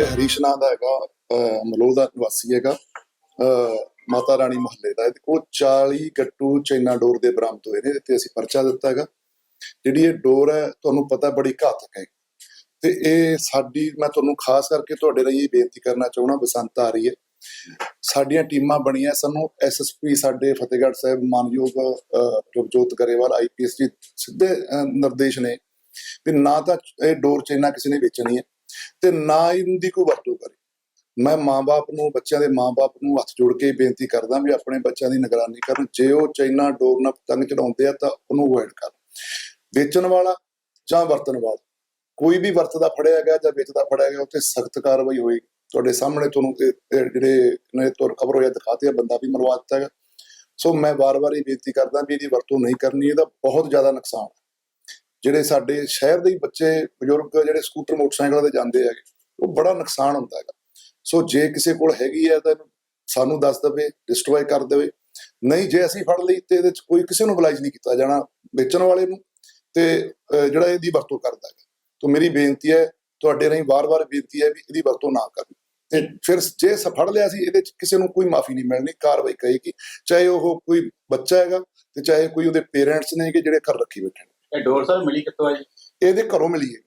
ਹਰੀਸ਼ ਨਾਂ ਦਾ ਹੈਗਾ ਅਹ ਮਲੋਹ ਦਾ ਨਿਵਾਸੀ ਹੈਗਾ। ਅਹ ਮਾਤਾ ਰਾਣੀ ਮਹੱਲੇ ਦਾ। ਇਹਦੇ ਕੋਲ 40 ਗੱਟੂ ਚੈਨਾ ਡੋਰ ਦੇ ਬਰਾਮਦ ਹੋਏ ਨੇ ਤੇ ਅਸੀਂ ਪਰਚਾ ਦਿੱਤਾ ਹੈਗਾ। ਜਿਹੜੀ ਇਹ ਡੋਰ ਹੈ ਤੁਹਾਨੂੰ ਪਤਾ ਬੜੀ ਘਾਤਕ ਹੈ। ਤੇ ਇਹ ਸਾਡੀ ਮੈਂ ਤੁਹਾਨੂੰ ਖਾਸ ਕਰਕੇ ਤੁਹਾਡੇ ਲਈ ਇਹ ਬੇਨਤੀ ਕਰਨਾ ਚਾਹਣਾ ਬਸੰਤ ਆ ਰਹੀ ਹੈ। ਸਾਡੀਆਂ ਟੀਮਾਂ ਬਣੀਆਂ ਸਾਨੂੰ ਐਸਐਸਪੀ ਸਾਡੇ ਫਤਿਹਗੜ੍ਹ ਸਾਹਿਬ ਮਾਨਯੋਗ ਅਹ, ਰਵਜੋਤ ਗਰੇਵਾਲ ਆਈਪੀਐਸ ਜੀ ਸਿੱਧੇ ਨਿਰਦੇਸ਼ ਨੇ। ਵੀ ਨਾ ਤਾਂ ਇਹ ਡੋਰ ਚੈਨਾ ਕਿਸੇ ਨੇ ਵੇਚਣੀ ਹੈ। ਤੇ ਨਾ ਇਹਦੀ ਕੋਈ ਵਰਤੋਂ ਕਰੇ। ਮੈਂ ਮਾਂ-ਬਾਪ ਨੂੰ, ਬੱਚਿਆਂ ਦੇ ਮਾਂ-ਬਾਪ ਨੂੰ ਹੱਥ ਜੋੜ ਕੇ ਬੇਨਤੀ ਕਰਦਾ ਵੀ ਆਪਣੇ ਬੱਚਿਆਂ ਦੀ ਨਿਗਰਾਨੀ ਕਰਨ। ਜੇ ਉਹ ਚਾਈਨਾ ਡੋਰ ਨਾਲ ਪਤੰਗ ਚੜਾਉਂਦੇ ਆ ਤਾਂ ਉਹਨੂੰ ਅਵੋਇਡ ਕਰ। ਵੇਚਣ ਵਾਲਾ ਜਾਂ ਵਰਤਣ ਵਾਲਾ, ਕੋਈ ਵੀ ਵਰਤਦਾ ਫੜਿਆ ਗਿਆ ਜਾਂ ਵੇਚਦਾ ਫੜਿਆ ਗਿਆ ਉੱਤੇ ਸਖਤ ਕਾਰਵਾਈ ਹੋਏਗੀ। ਤੁਹਾਡੇ ਸਾਹਮਣੇ ਤੁਹਾਨੂੰ ਜਿਹੜੇ ਨੇ ਤੁਹਾਨੂੰ ਖਬਰ ਹੋਇਆ ਦਿਖਾਤੇ ਆ, ਬੰਦਾ ਵੀ ਮਰਵਾ ਦਿੱਤਾ ਹੈਗਾ। ਸੋ ਮੈਂ ਵਾਰ-ਵਾਰ ਇਹ ਬੇਨਤੀ ਕਰਦਾ ਵੀ ਇਹਦੀ ਵਰਤੋਂ ਨਹੀਂ ਕਰਨੀ, ਇਹਦਾ ਬਹੁਤ ਜ਼ਿਆਦਾ ਨੁਕਸਾਨ ਜਿਹੜੇ ਸਾਡੇ ਸ਼ਹਿਰ ਦੇ ਬੱਚੇ, ਬਜ਼ੁਰਗ ਜਿਹੜੇ ਸਕੂਟਰ, ਮੋਟਰਸਾਈਕਲਾਂ ਤੇ ਜਾਂਦੇ ਹੈਗੇ, ਉਹ ਬੜਾ ਨੁਕਸਾਨ ਹੁੰਦਾ ਹੈਗਾ। ਸੋ ਜੇ ਕਿਸੇ ਕੋਲ ਹੈਗੀ ਹੈ ਤਾਂ ਸਾਨੂੰ ਦੱਸ ਦੇਵੇ ਡਿਸਟਰੋਏ ਕਰ ਦੇਵੇ। ਨਹੀਂ, ਜੇ ਅਸੀਂ ਫੜ ਲਈ ਤੇ ਇਹਦੇ ਚ ਕੋਈ ਕਿਸੇ ਨੂੰ ਬਲਾਈਜ਼ ਨਹੀਂ ਕੀਤਾ ਜਾਣਾ ਵੇਚਣ ਵਾਲੇ ਨੂੰ ਤੇ ਜਿਹੜਾ ਇਹਦੀ ਵਰਤੋਂ ਕਰਦਾ ਹੈ ਤਾਂ ਮੇਰੀ ਬੇਨਤੀ ਹੈ, ਤੁਹਾਡੇ ਰਾਹੀਂ ਵਾਰ-ਵਾਰ ਬੇਨਤੀ ਹੈ ਵੀ ਇਹਦੀ ਵਰਤੋਂ ਨਾ ਕਰਨ। ਤੇ ਫਿਰ ਜੇ ਸ, ਫੜ ਲਿਆ ਸੀ, ਇਹਦੇ ਚ ਕਿਸੇ ਨੂੰ ਕੋਈ ਮਾਫੀ ਨਹੀਂ ਮਿਲਣੀ, ਕਾਰਵਾਈ ਕਰੇਗੀ। ਚਾਹੇ ਉਹ ਕੋਈ ਬੱਚਾ ਹੈਗਾ ਤੇ ਚਾਹੇ ਕੋਈ ਉਹਦੇ ਪੇਰੈਂਟਸ ਨੇ ਕਿ ਜਿਹੜੇ ਘਰ ਰੱਖੀ ਬੈਠੇ ਨੇ। ਇਹ ਡੋਰ ਸਰ ਮਿਲੀ ਕਿੱਥੋਂ ਹੈ ਜੀ? ਇਹਦੇ ਘਰੋਂ ਮਿਲੀ ਹੈ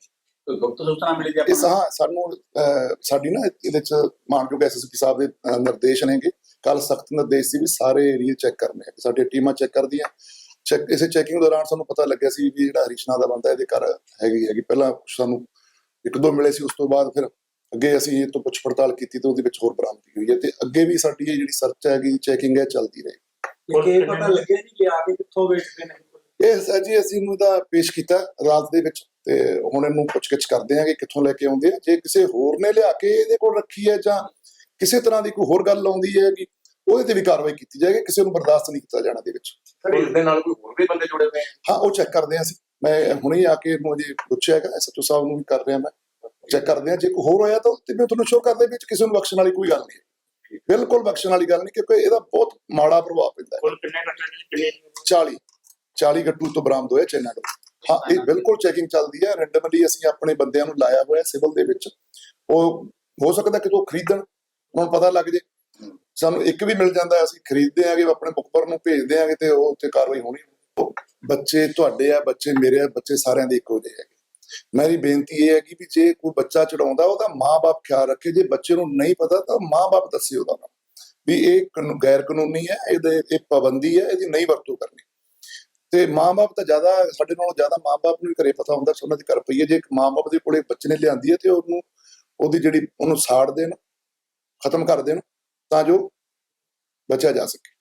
ਕੋਈ ਗੁਪਤ ਸੂਚਨਾ ਮਿਲੀ ਜੀ ਇਹ ਆਪਾਂ? ਸਹਾ ਸਾਨੂੰ ਅਹ, ਸਾਡੀ ਨਾ ਇਹਦੇ ਚ ਮਾਨਯੋਗ ਐਸਐਸਪੀ ਸਾਹਿਬ ਦੇ ਅਹ, ਨਿਰਦੇਸ਼ ਨੇਗੇ। ਕੱਲ ਸਖਤ ਨਿਰਦੇਸ਼ ਸੀ ਵੀ ਸਾਰੇ ਏਰੀਆ ਚੈੱਕ ਕਰਨੇ ਆ ਸਾਡੀਆਂ ਟੀਮਾਂ ਚੈੱਕ ਕਰਦੀਆਂ। ਚੈੱਕ ਇਸੇ ਚੈਕਿੰਗ ਦੌਰਾਨ ਸਾਨੂੰ ਪਤਾ ਲੱਗਿਆ ਸੀ ਵੀ ਜਿਹੜਾ ਹਰੀਸ਼ਨਾ ਦਾ ਬੰਦਾ ਇਹਦੇ ਘਰ ਹੈਗੀ ਹੈਗੀ। ਪਹਿਲਾਂ ਕੁਛ ਸਾਨੂੰ ਇੱਕ ਦੋ ਮਿਲੇ ਸੀ ਉਸ ਤੋਂ ਬਾਅਦ ਫਿਰ ਅੱਗੇ ਅਸੀਂ ਇਹ ਤੋਂ ਪੁੱਛ ਪੜਤਾਲ ਕੀਤੀ ਤੇ ਉਹਦੇ ਵਿੱਚ ਹੋਰ ਬਰਾਮਦਗੀ ਹੋਈ ਹੈ ਤੇ ਅੱਗੇ ਵੀ ਸਾਡੀ ਇਹ ਜਿਹੜੀ ਸਰਚ ਹੈਗੀ ਚੈਕਿੰਗ ਹੈ ਚੱਲਦੀ ਰਹੇ ਕਿ ਇਹ ਪਤਾ ਲੱਗਿਆ ਜੀ ਕਿ ਆ ਕੇ ਕਿੱਥੋਂ ਵੇਚਦੇ ਨੇ? ਇਹ ਸਰ ਜੀ ਅਸੀਂ ਇਹਨੂੰ ਤਾਂ ਪੇਸ਼ ਕੀਤਾ ਅਦਾਲਤ ਦੇ ਵਿੱਚ ਤੇ ਹੁਣ ਇਹਨੂੰ ਪੁੱਛਗਿੱਛ ਕਰਦੇ ਹਾਂ ਕਿ ਕਿੱਥੋਂ ਲੈ ਕੇ ਆਉਂਦੇ ਆ। ਜੇ ਕਿਸੇ ਹੋਰ ਨੇ ਲਿਆ ਕੇ ਇਹਦੇ ਕੋਲ ਰੱਖੀ ਹੈ ਜਾਂ ਕਿਸੇ ਤਰ੍ਹਾਂ ਦੀ ਕੋਈ ਹੋਰ ਗੱਲ ਆਉਂਦੀ ਹੈ ਕਿ ਉਹਦੇ ਤੇ ਵੀ ਕਾਰਵਾਈ ਕੀਤੀ ਜਾਏਗੀ ਕਿਸੇ ਨੂੰ ਬਰਦਾਸ਼ਤ ਨਹੀਂ ਕੀਤਾ ਜਾਣਾ ਦੇ ਵਿੱਚ। ਸਰ ਇਸ ਦੇ ਨਾਲ ਕੋਈ ਹੋਰ ਵੀ ਬੰਦੇ ਜੁੜੇ ਹੋਏ ਹੈ ਹਾਂ ਉਹ ਚੈੱਕ ਕਰਦੇ ਹਾਂ ਅਸੀਂ। ਮੈਂ ਹੁਣੇ ਆ ਕੇ ਇਹਨੂੰ ਅਜੇ ਪੁੱਛਿਆ ਹੈਗਾ ਐਸਐਚਓ ਸਾਹਿਬ ਨੂੰ ਵੀ ਕਰ ਰਿਹਾ ਮੈਂ। ਚੈੱਕ ਕਰਦੇ ਹਾਂ ਜੇ ਕੋਈ ਹੋਰ ਹੋਇਆ ਤਾਂ ਤੇ ਮੈਂ ਤੁਹਾਨੂੰ ਸ਼ੋਅ ਕਰਦੇ ਵਿੱਚ ਕਿਸੇ ਨੂੰ ਬਖਸ਼ਣ ਵਾਲੀ ਕੋਈ ਗੱਲ ਨਹੀਂ। ਬਿਲਕੁਲ ਬਖਸ਼ਣ ਵਾਲੀ ਗੱਲ ਨਹੀਂ ਕਿਉਂਕਿ ਇਹਦਾ ਬਹੁਤ ਮਾੜਾ ਪ੍ਰਭਾਵ ਪੈਂਦਾ ਹੈ। ਕੁੱਲ ਕਿੰਨੇ ਘੰਟੇ ਕਿੰਨੇ 40 40 ਗੱਟੂ ਤੋਂ ਬਰਾਮਦ ਹੋਇਆ ਚੈਨਾ ਤੋਂ ਹਾਂ ਇਹ ਬਿਲਕੁਲ ਚੈਕਿੰਗ ਚੱਲਦੀ ਹੈ। ਰੈਂਡਮਲੀ ਅਸੀਂ ਆਪਣੇ ਬੰਦਿਆਂ ਨੂੰ ਲਾਇਆ ਹੋਇਆ ਸਿਵਲ ਦੇ ਵਿੱਚ। ਉਹ ਹੋ ਸਕਦਾ ਕਿ ਉਹ ਖਰੀਦਣ ਉਹਨਾਂ ਨੂੰ ਪਤਾ ਲੱਗ ਜੇ। ਸਾਨੂੰ ਇੱਕ ਵੀ ਮਿਲ ਜਾਂਦਾ ਅਸੀਂ ਖਰੀਦਦੇ ਆਂਗੇ ਆਪਣੇ ਬੁੱਕਰ ਨੂੰ ਭੇਜਦੇ ਆਂਗੇ ਤੇ ਉਹ ਉੱਤੇ ਕਾਰਵਾਈ ਹੋਣੀ। ਬੱਚੇ ਤੁਹਾਡੇ ਆ ਬੱਚੇ ਮੇਰੇ ਆ ਬੱਚੇ ਸਾਰਿਆਂ ਦੇ ਇੱਕੋ ਜਿਹੇ ਹੈਗੇ। ਮੇਰੀ ਬੇਨਤੀ ਇਹ ਹੈ ਕਿ ਵੀ ਜੇ ਕੋਈ ਬੱਚਾ ਚੜਾਉਂਦਾ ਉਹਦਾ ਮਾਪੇ ਖਿਆਲ ਰੱਖੇ। ਜੇ ਬੱਚੇ ਨੂੰ ਨਹੀਂ ਪਤਾ ਤਾਂ ਮਾਪੇ ਦੱਸੇ ਉਹਦਾ ਵੀ ਇਹ ਗੈਰ ਕਾਨੂੰਨੀ ਹੈ ਇਹਦੇ ਇਹ ਪਾਬੰਦੀ ਹੈ ਇਹਦੀ ਨਹੀਂ ਵਰਤੋਂ ਕਰਨੀ। ਤੇ ਮਾਂ-ਬਾਪ ਤਾਂ ਜ਼ਿਆਦਾ ਸਾਡੇ ਨਾਲੋਂ ਜ਼ਿਆਦਾ ਮਾਂ-ਬਾਪ ਨੂੰ ਵੀ ਘਰੇ ਪਤਾ ਹੁੰਦਾ ਸੋਨਾ ਦੀ ਘਰ ਪਈ ਹੈ। ਜੇ ਇੱਕ ਮਾਂ-ਬਾਪ ਦੇ ਕੋਲੇ ਬੱਚੇ ਨੇ ਲਿਆਂਦੀ ਹੈ ਤੇ ਉਹਨੂੰ, ਉਹਦੀ ਜਿਹੜੀ, ਉਹਨੂੰ ਸਾੜ ਦੇਣ, ਖਤਮ ਕਰ ਦੇਣ, ਤਾਂ ਜੋ ਬਚਿਆ ਜਾ ਸਕੇ।